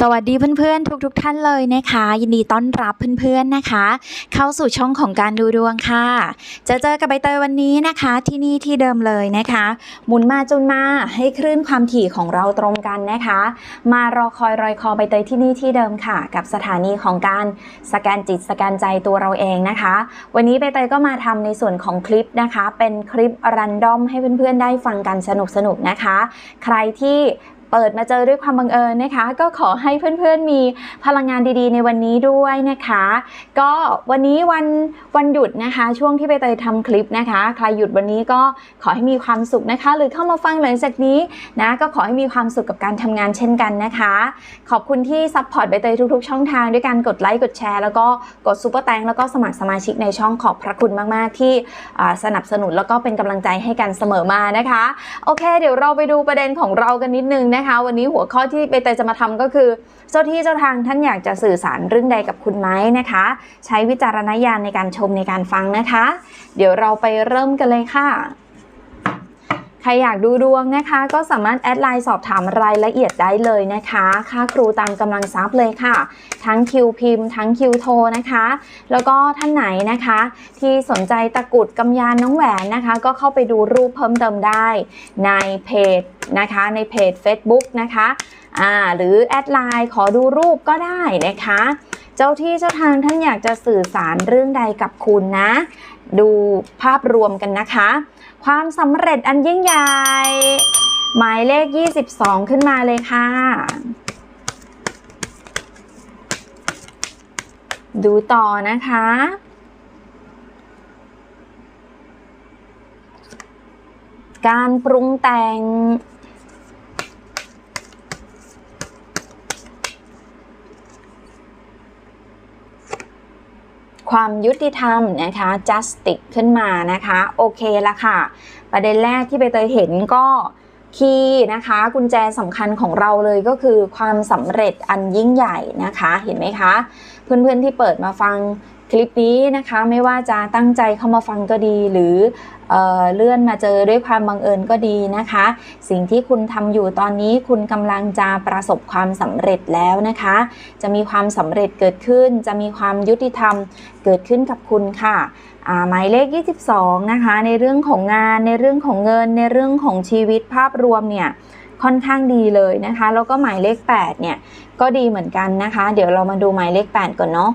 สวัสดีเพื่อนๆ ทุกๆทท่านเลยนะคะ ยินดีต้อนรับเพื่อนๆนะคะ เข้าสู่ช่องของการดูดวงค่ะ จะเจอกับใบเตยวันนี้นะคะ ที่นี่ที่เดิมเลยนะคะ หมุนมาจนมาให้คลื่นความถี่ของเราตรงกันนะคะ มารอคอยรอยคอใบเตยที่นี่ที่เดิมค่ะ กับสถานีของการสแกนจิตสแกนใจตัวเราเองนะคะ วันนี้ใบเตยก็มาทำในส่วนของคลิปนะคะ เป็นคลิปรันดอมให้เพื่อนๆได้ฟังกันสนุกๆนะคะ ใครที่ เปิดมาเจอด้วยความบังเอิญนะคะ ก็ขอให้เพื่อนๆมีพลังงานดีๆ ในวันนี้ด้วยนะคะ ก็วันนี้วันวันหยุดนะคะ ช่วงที่ใบเตยทำคลิปนะคะ ใครหยุดวันนี้ก็ขอให้มีความสุขนะคะ หรือเข้ามาฟังหลังจากนี้นะก็ขอให้มีความสุขกับการทำงานเช่นกันนะคะ ขอบคุณที่ซัพพอร์ตใบเตยทุกๆ ช่องทางด้วยการกดไลค์กดแชร์แล้วก็กดซูเปอร์แตงแล้วก็สมัครสมาชิกในช่องขอบพระคุณมากๆ ที่สนับสนุนแล้วก็เป็นกำลังใจให้กันเสมอมานะคะ โอเค เดี๋ยวเราไปดูประเด็นของเรากันนิดนึงนะคะ วันนี้หัวข้อที่ใบเตยจะมาทำก็คือ เจ้าที่เจ้าทางท่านอยากจะสื่อสารเรื่องใดกับคุณไหมนะคะ ใช้วิจารณญาณในการชมในการฟังนะคะ เดี๋ยวเราไปเริ่มกันเลยค่ะ ครอยากดูดวงนะคะ ก็สามารถแอดไลน์สอบถามรายละเอียดได้เลยนะคะ ค่าครูตามกำลังทรัพย์เลยค่ะ ทั้งคิวพิมพ์ ทั้งคิวโทรนะคะ แล้วก็ท่านไหนนะคะ ที่สนใจตะกุดกำยานน้องแหวนนะคะ ก็เข้าไปดูรูปเพิ่มเติมได้ในเพจนะคะในเพจ Facebook นะคะอ่าหรือแอดไลน์ขอดูรูปก็ได้นะคะ เจ้าที่เจ้าทางท่านอยากจะสื่อสารเรื่องใดกับคุณนะ ดูภาพรวมกันนะคะ ความสำเร็จอันยิ่งใหญ่ หมายเลข 22 ขึ้นมาเลยค่ะ ดูต่อนะคะ การปรุงแต่ง ความยุติธรรมนะคะ justice ขึ้นมานะคะ โอเคละค่ะ ประเด็นแรกที่ใบเตยเห็นก็คีย์นะคะกุญแจสำคัญของเราเลยก็คือความสำเร็จอันยิ่งใหญ่นะคะ เห็นไหมคะ เพื่อนๆที่เปิดมาฟัง คลิปนี้นะคะไม่ว่าจะตั้งใจเข้ามาฟังก็ดี หรือเออเลื่อนมาเจอด้วยความบังเอิญก็ดีนะคะ สิ่งที่คุณทำอยู่ตอนนี้คุณกำลังจะประสบความสำเร็จแล้วนะคะ จะมีความสำเร็จเกิดขึ้น จะมีความยุติธรรมเกิดขึ้นกับคุณค่ะหมายเลข 22 นะคะ ในเรื่องของงานในเรื่องของเงิน ในเรื่องของชีวิตภาพรวมเนี่ยค่อนข้างดีเลยนะคะ แล้วก็หมายเลข 8 เนี่ยก็ดีเหมือนกันนะคะ เดี๋ยวเรามาดูหมายเลข 8 ก่อนเนาะ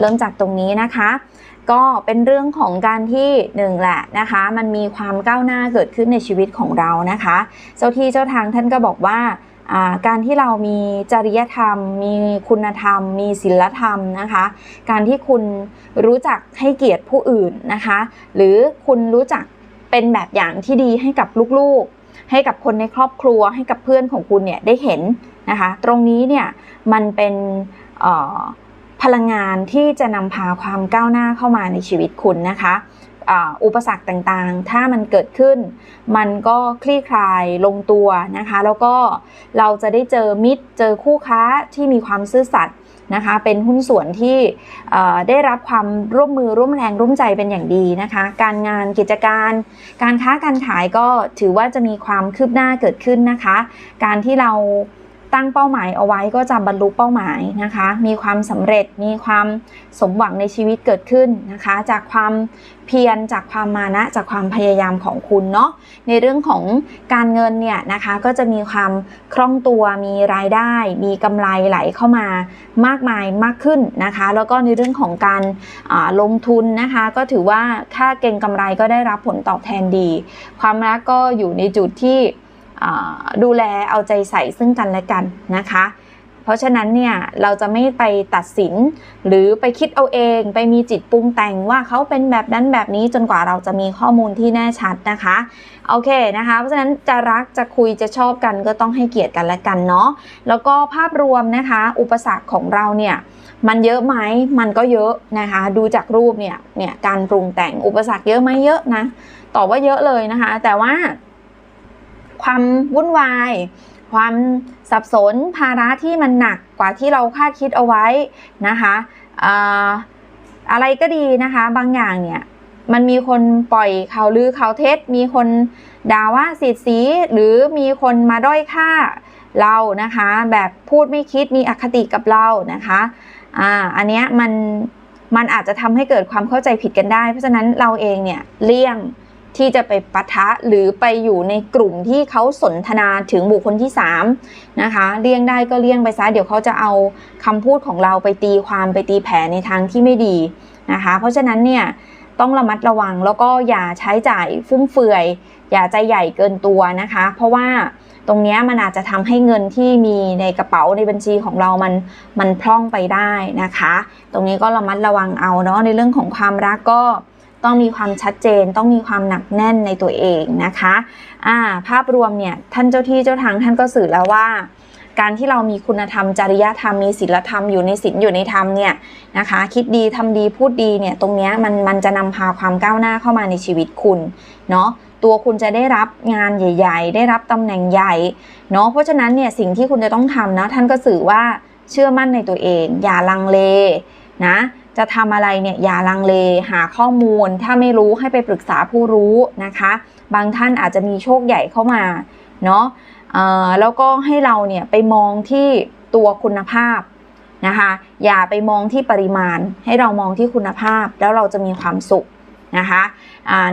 เริ่มจากตรงนี้นะคะ ก็เป็นเรื่องของการที่หนึ่งแหละนะคะ มันมีความก้าวหน้าเกิดขึ้นในชีวิตของเรานะคะ เจ้าที่เจ้าทางท่านก็บอกว่าการที่เรามีจริยธรรม มีคุณธรรม มีศีลธรรมนะคะ การที่คุณรู้จักให้เกียรติผู้อื่นนะคะ หรือคุณรู้จักเป็นแบบอย่างที่ดีให้กับลูกๆ ให้กับคนในครอบครัว ให้กับเพื่อนของคุณเนี่ยได้เห็นนะคะ ตรงนี้เนี่ยมันเป็นเอ่อ พลังงานที่จะนำพาความก้าวหน้าเข้ามาในชีวิตคุณนะคะอุปสรรคต่างๆ ถ้ามันเกิดขึ้น มันก็คลี่คลายลงตัวนะคะ แล้วก็เราจะได้เจอมิตร เจอคู่ค้าที่มีความซื่อสัตย์นะคะ เป็นหุ้นส่วนที่ได้รับความร่วมมือร่วมแรงร่วมใจเป็นอย่างดีนะคะ การงานกิจการ การค้าการขายก็ถือว่าจะมีความคืบหน้าเกิดขึ้นนะคะ การที่เรา ตั้งเป้าหมายเอาไว้ก็จะบรรลุเป้าหมายนะคะ มีความสำเร็จ มีความสมหวังในชีวิตเกิดขึ้นนะคะ จากความเพียร จากความมานะ จากความพยายามของคุณเนาะ ในเรื่องของการเงินเนี่ยนะคะ ก็จะมีความคล่องตัว มีรายได้ มีกำไรไหลเข้ามามากมายมากขึ้นนะคะ แล้วก็ในเรื่องของการลงทุนนะคะ ก็ถือว่าถ้าเก่งกำไรก็ได้รับผลตอบแทนดี ความรักก็อยู่ในจุดที่ ดูแลเอาใจใส่ซึ่งกันและกันนะคะ เพราะฉะนั้นเนี่ยเราจะไม่ไปตัดสิน หรือไปคิดเอาเองไปมีจิตปรุงแต่งว่าเขาเป็นแบบนั้นแบบนี้จนกว่าเราจะมีข้อมูลที่แน่ชัดนะคะโอเคนะคะ เพราะฉะนั้นจะรักจะคุยจะชอบกันก็ต้องให้เกียรติกันและกันเนาะแล้วก็ภาพรวมนะคะ อุปสรรคของเราเนี่ยมันเยอะไหมมันก็เยอะนะคะ ดูจากรูปเนี่ยเนี่ยการปรุงแต่งอุปสรรคเยอะไหมเยอะนะตอบว่าเยอะเลยนะคะ แต่ว่า ความวุ่นวาย ความสับสนภาระที่มันหนักกว่าที่เราคาดคิดเอาไว้นะคะอ่าอะไรก็ดีนะคะ บางอย่างเนี่ยมันมีคนปล่อยข่าวลือข่าวเท็จ มีคนด่าว่าสีดสีหรือมีคนมาด้อยค่าเรานะคะ แบบพูดไม่คิดมีอคติกับเรานะคะอ่าอันเนี้ยมันมันอาจจะทำให้เกิดความเข้าใจผิดกันได้ เพราะฉะนั้นเราเองเนี่ยเลี่ยง ที่จะไปปะทะหรือไปอยู่ในกลุ่มที่เขาสนทนาถึงบุคคลที่3นะคะเลี่ยงได้ก็เลี่ยงไปซะเดี๋ยวเขาจะเอาคำพูดของเราไปตีความไปตีแผ่ในทางที่ไม่ดีนะคะ เพราะฉะนั้นเนี่ยต้องระมัดระวังแล้วก็อย่าใช้จ่ายฟุ่มเฟือย อย่าใจใหญ่เกินตัวนะคะ เพราะว่าตรงนี้มันอาจจะทำให้เงินที่มีในกระเป๋าในบัญชีของเรามันมันพร่องไปได้นะคะ ตรงนี้ก็ระมัดระวังเอาเนาะในเรื่องของความรักก็ ต้องมีความชัดเจน ต้องมีความหนักแน่นในตัวเองนะคะอ่าภาพรวมเนี่ยท่านเจ้าที่เจ้าทางท่านก็สื่อแล้วว่า การที่เรามีคุณธรรมจริยธรรมมีศีลธรรมอยู่ในศีลอยู่ในธรรมเนี่ยนะคะ คิดดีทำดีพูดดีเนี่ยตรงเนี้ยมันมันจะนำพาความก้าวหน้าเข้ามาในชีวิตคุณเนาะตัวคุณจะได้รับงานใหญ่ ๆ ได้รับตำแหน่งใหญ่เนาะเพราะฉะนั้นเนี่ยสิ่งที่คุณจะต้องทำนะท่านก็สื่อว่าเชื่อมั่นในตัวเอง อย่าลังเลนะ จะทำอะไรเนี่ยอย่าลังเลหาข้อมูล ถ้าไม่รู้ให้ไปปรึกษาผู้รู้นะคะ บางท่านอาจจะมีโชคใหญ่เข้ามาเนาะแล้วก็ให้เราเนี่ยไปมองที่ตัวคุณภาพนะคะอย่าไปมองที่ปริมาณ ให้เรามองที่คุณภาพแล้วเราจะมีความสุขนะคะ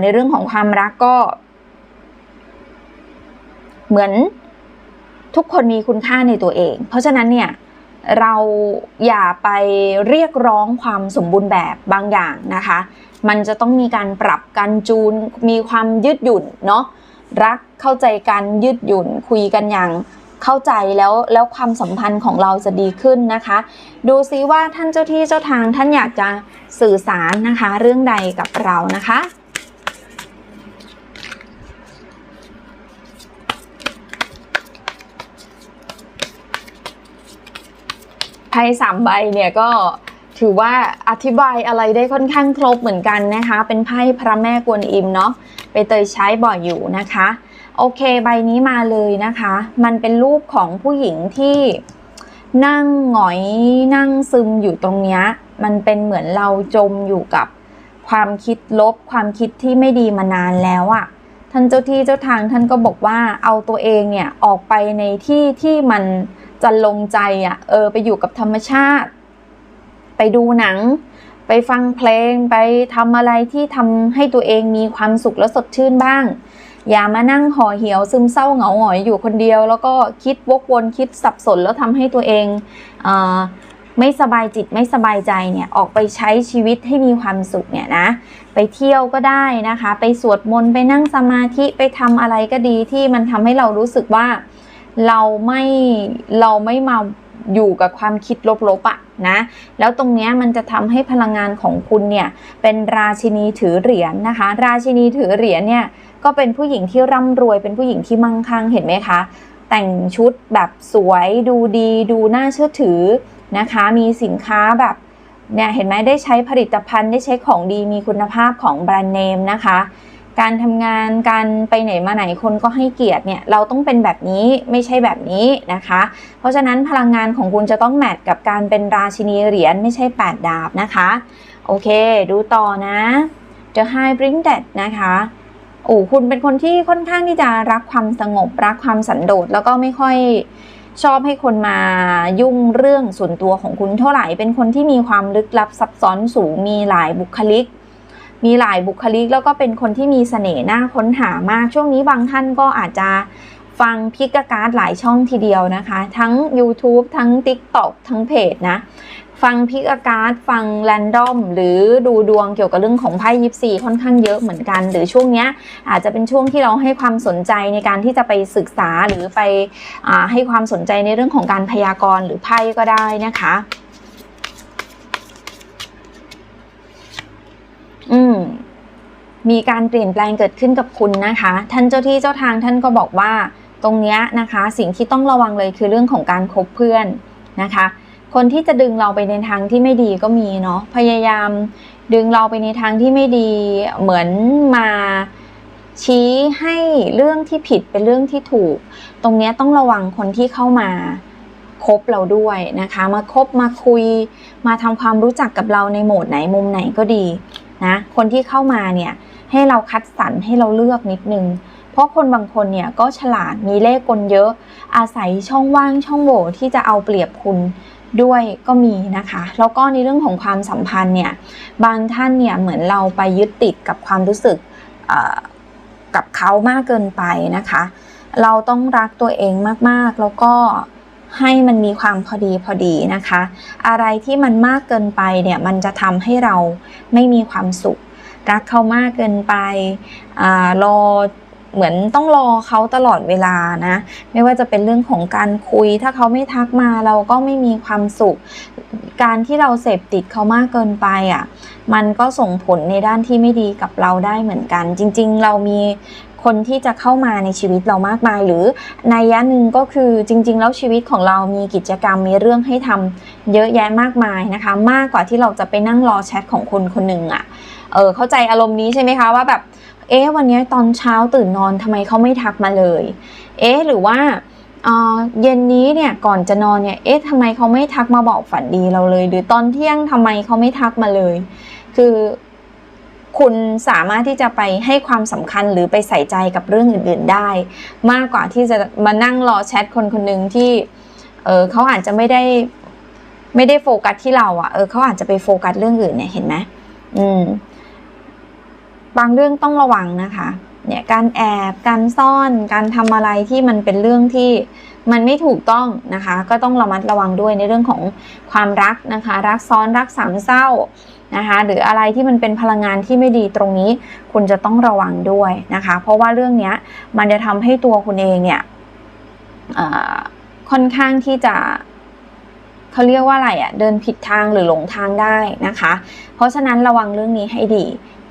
ในเรื่องของความรักก็ เหมือนทุกคนมีคุณค่าในตัวเอง เพราะฉะนั้นเนี่ย เราอย่าไปเรียกร้องความสมบูรณ์แบบบางอย่างนะคะ มันจะต้องมีการปรับการจูน มีความยืดหยุ่นเนาะ รักเข้าใจกันยืดหยุ่นคุยกันอย่างเข้าใจแล้วแล้วความสัมพันธ์ของเราจะดีขึ้นนะคะ ดูซิว่าท่านเจ้าที่เจ้าทางท่านอยากจะสื่อสารนะคะ เรื่องใดกับเรานะคะ ไพ่สามใบเนี่ยก็ถือว่าอธิบายอะไรได้ค่อนข้างครบเหมือนกันนะคะ เป็นไพ่พระแม่กวนอิมเนาะไปเตยใช้บ่อยอยู่นะคะ โอเคใบนี้มาเลยนะคะ มันเป็นรูปของผู้หญิงที่นั่งหงอยนั่งซึมอยู่ตรงเนี้ยมันเป็นเหมือนเราจมอยู่กับความคิดลบ ความคิดที่ไม่ดีมานานแล้วอะ่ะท่านเจ้าที่เจ้าทางท่านก็บอกว่าเอาตัวเองเนี่ยออกไปในที่ที่มัน จะลงใจอะ่ะเออไปอยู่กับธรรมชาติ ไปดูหนัง ไปฟังเพลงไปทำอะไรที่ทำให้ตัวเองมีความสุขและสดชื่นบ้าง อย่ามานั่งห่อเหี่ยวซึมเศร้าเหงาหงอยอยู่คนเดียว แล้วก็คิดวกวนคิดสับสนแล้วทำให้ตัวเองเออไม่สบายจิตไม่สบายใจเนี่ยออกไปใช้ชีวิตให้มีความสุขเนี่ยนะไปเที่ยวก็ได้นะคะ ไปสวดมนต์ไปนั่งสมาธิไปทำอะไรก็ดีที่มันทำให้เรารู้สึกว่า เราไม่เราไม่มาอยู่กับความคิดลบๆอะนะ แล้วตรงเนี้ยมันจะทำให้พลังงานของคุณเนี่ย เป็นราชินีถือเหรียญนะคะ ราชินีถือเหรียญเนี่ยก็เป็นผู้หญิงที่ร่ำรวย เป็นผู้หญิงที่มั่งคั่งเห็นไหมคะ แต่งชุดแบบสวยดูดีดูน่าเชื่อถือนะคะ มีสินค้าแบบเนี่ยเห็นไหมได้ใช้ผลิตภัณฑ์ได้ใช้ของดีมีคุณภาพของแบรนด์เนมนะคะ การทำงานการไปไหนมาไหนคนก็ให้เกียรติเนี่ยเราต้องเป็นแบบนี้ไม่ใช่แบบนี้นะคะ เพราะฉะนั้นพลังงานของคุณจะต้องแมทกับการเป็นราชินีเหรียญไม่ใช่ 8 ดาบนะคะ โอเค ดูต่อนะ The High Bring That นะคะโอ้คุณเป็นคนที่ค่อนข้างที่จะรักความสงบ รักความสันโดษแล้วก็ไม่ค่อยชอบให้คนมายุ่งเรื่องส่วนตัวของคุณเท่าไหร่ เป็นคนที่มีความลึกลับซับซ้อนสูงมีหลายบุคลิก มีหลายบุคลิกแล้วก็เป็นคนที่มีเสน่ห์น่าค้นหามาก ช่วงนี้บางท่านก็อาจจะฟังพิกการ์ดหลายช่องทีเดียวนะคะ ทั้ง YouTube ทั้ง TikTok ทั้งเพจนะ ฟังพิกการ์ดฟังแรนดอมหรือดูดวงเกี่ยวกับเรื่องของไพ่ยิปซีค่อนข้างเยอะเหมือนกัน หรือช่วงนี้อาจจะเป็นช่วงที่เราให้ความสนใจในการที่จะไปศึกษาหรือไปให้ความสนใจในเรื่องของการพยากรณ์หรือไพ่ก็ได้นะคะ อืม มีการเปลี่ยนแปลงเกิดขึ้นกับคุณนะคะ ท่านเจ้าที่เจ้าทางท่านก็บอกว่าตรงเนี้ยนะคะ สิ่งที่ต้องระวังเลยคือเรื่องของการคบเพื่อนนะคะ คนที่จะดึงเราไปในทางที่ไม่ดีก็มีเนาะพยายามดึงเราไปในทางที่ไม่ดีเหมือนมาชี้ให้เรื่องที่ผิดเป็นเรื่องที่ถูก ตรงเนี้ยต้องระวังคนที่เข้ามาคบเราด้วยนะคะ มาคบมาคุย มาทำความรู้จักกับเราในโหมดไหนมุมไหนก็ดีนะคนที่เข้ามาเนี่ย ให้เราคัดสรรให้เราเลือกนิดนึง เพราะคนบางคนเนี่ยก็ฉลาดมีเลขกลเยอะ อาศัยช่องว่างช่องโหว่ที่จะเอาเปรียบคุณด้วยก็มีนะคะ แล้วก็ในเรื่องของความสัมพันธ์เนี่ยบางท่านเนี่ยเหมือนเราไปยึดติดกับความรู้สึกกับเขามากเกินไปนะคะ เราต้องรักตัวเองมากๆ แล้วก็ให้มันมีความพอดีพอดีนะคะ อะไรที่มันมากเกินไปเนี่ยมันจะทำให้เราไม่มีความสุข รักเขามากเกินไปอารอเหมือนต้องรอเขาตลอดเวลานะ ไม่ว่าจะเป็นเรื่องของการคุย ถ้าเขาไม่ทักมาเราก็ไม่มีความสุข การที่เราเสพติดเขามากเกินไปอะ มันก็ส่งผลในด้านที่ไม่ดีกับเราได้เหมือนกัน จริง ๆ เรามี คนที่จะเข้ามาในชีวิตเรามากมาย หรือในยะหนึ่งก็คือจริง ๆ แล้วชีวิตของเรามีกิจกรรมมีเรื่องให้ทำเยอะแยะมากมายนะคะ มากกว่าที่เราจะไปนั่งรอแชทของคนคนหนึ่งอะเออเข้าใจอารมณ์นี้ใช่ไหมคะว่าแบบเอ๊ะวันนี้ตอนเช้าตื่นนอนทำไมเขาไม่ทักมาเลยเอ๊ะหรือว่าเย็นนี้เนี่ยก่อนจะนอนเนี่ย เอ๊ะทำไมเขาไม่ทักมาบอกฝันดีเราเลย หรือตอนเที่ยงทำไมเขาไม่ทักมาเลย คือ คุณสามารถที่จะไปให้ความสำคัญหรือไปใส่ใจกับเรื่องอื่น ๆได้ มากกว่าที่จะมานั่งรอแชทคนคนหนึ่งที่เออเขาอาจจะไม่ได้ไม่ได้โฟกัสที่เราอะ่ะเออเขาอาจจะไปโฟกัสเรื่องอื่นเนี่ยเห็นไหมอืมบางเรื่องต้องระวังนะคะ เนี่ยการแอบการซ่อนการทำอะไรที่มันเป็นเรื่องที่มันไม่ถูกต้องนะคะ ก็ต้องระมัดระวังด้วยในเรื่องของความรักนะคะ รักซ้อนรักสามเศร้า นะคะหรืออะไรที่มันเป็นพลังงานที่ไม่ดีตรงนี้ คุณจะต้องระวังด้วยนะคะ เพราะว่าเรื่องนี้มันจะทำให้ตัวคุณเองเนี่ยค่อนข้างที่จะเขาเรียกว่าอะไรอะ่ะเดินผิดทางหรือหลงทางได้นะคะ เพราะฉะนั้นระวังเรื่องนี้ให้ดี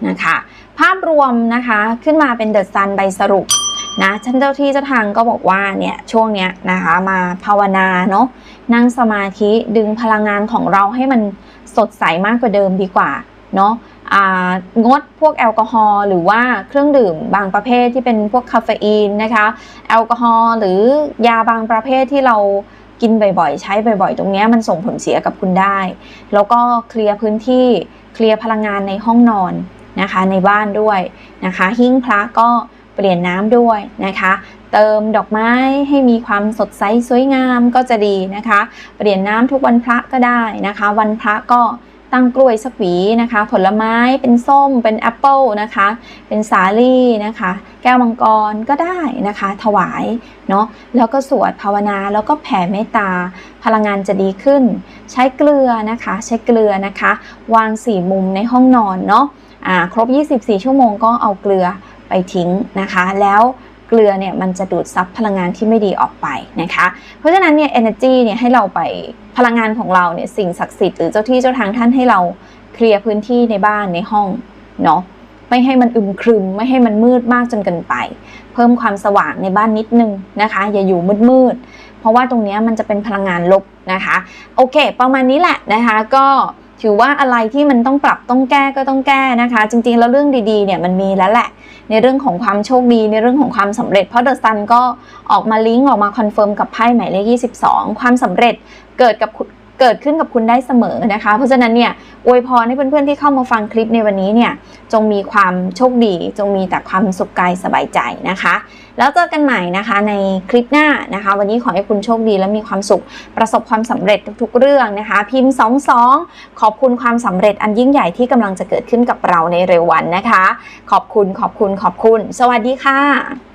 นะคะ ภาพรวมนะคะขึ้นมาเป็นเดอะซันใบสรุปนะท่านเจ้าที่เจ้าทางก็บอกว่าเนี่ยช่วงเนี้ยนะคะมาภาวนาเนาะนั่งสมาธิดึงพลังงานของเราให้มัน สดใสมากกว่าเดิมดีกว่าเนาะงดพวกแอลกอฮอล์หรือว่าเครื่องดื่มบางประเภทที่เป็นพวกคาเฟอีนนะคะแอลกอฮอล์หรือยาบางประเภทที่เรากินบ่อยๆ ใช้บ่อยๆ ตรงเนี้ยมันส่งผลเสียกับคุณได้ แล้วก็เคลียร์พื้นที่เคลียร์พลังงานในห้องนอนนะคะในบ้านด้วยนะคะ หิ้งพระก็เปลี่ยนน้ำด้วยนะคะ เติมดอกไม้ให้มีความสดใสสวยงามก็จะดีนะคะ เปลี่ยนน้ำทุกวันพระก็ได้นะคะ วันพระก็ตั้งกล้วยสักหวีนะคะ ผลไม้เป็นส้มเป็นแอปเปิลนะคะ เป็นสาลี่นะคะ แก้วมังกรก็ได้นะคะ ถวายเนาะแล้วก็สวดภาวนาแล้วก็แผ่เมตตา พลังงานจะดีขึ้น ใช้เกลือนะคะ ใช้เกลือนะคะ วางสี่มุมในห้องนอนเนาะอ่าครบ 24 ชั่วโมงก็เอาเกลือไปทิ้งนะคะ แล้ว เกลือเนี่ยมันจะดูดซับพลังงานที่ไม่ดีออกไปนะคะ เพราะฉะนั้นเนี่ย energy เนี่ยให้เราไปพลังงานของเราเนี่ยสิ่งศักดิ์สิทธิ์หรือเจ้าที่เจ้าทางท่านให้เราเคลียร์พื้นที่ในบ้านในห้องเนาะไม่ให้มันอึมครึม ไม่ให้มันมืดมากจนเกินไป เพิ่มความสว่างในบ้านนิดนึงนะคะ อย่าอยู่มืดมืดเพราะว่าตรงนี้มันจะเป็นพลังงานลบนะคะ โอเค ประมาณนี้แหละนะคะก็ ถือว่าอะไรที่มันต้องปรับต้องแก้ก็ต้องแก้นะคะ จริงๆ แล้วเรื่องดีๆเนี่ยมันมีแล้วแหละ ในเรื่องของความโชคดีในเรื่องของความสำเร็จ เพราะเดอะซันก็ออกมาลิงก์ออกมาคอนเฟิร์มกับไพ่หมายเลข22 ความสำเร็จเกิดกับ เกิดขึ้นกับคุณได้เสมอนะคะ เพราะฉะนั้นเนี่ยอวยพรให้เพื่อนๆที่เข้ามาฟังคลิปในวันนี้เนี่ยจงมีความโชคดี จงมีแต่ความสุขกายสบายใจนะคะ แล้วเจอกันใหม่นะคะในคลิปหน้านะคะ วันนี้ขอให้คุณโชคดีและมีความสุขประสบความสำเร็จทุกๆเรื่องนะคะ พิมพ์ 22 ขอบคุณความสำเร็จอันยิ่งใหญ่ที่กำลังจะเกิดขึ้นกับเราในเร็ววันนะคะ ขอบคุณขอบคุณขอบคุณ สวัสดีค่ะ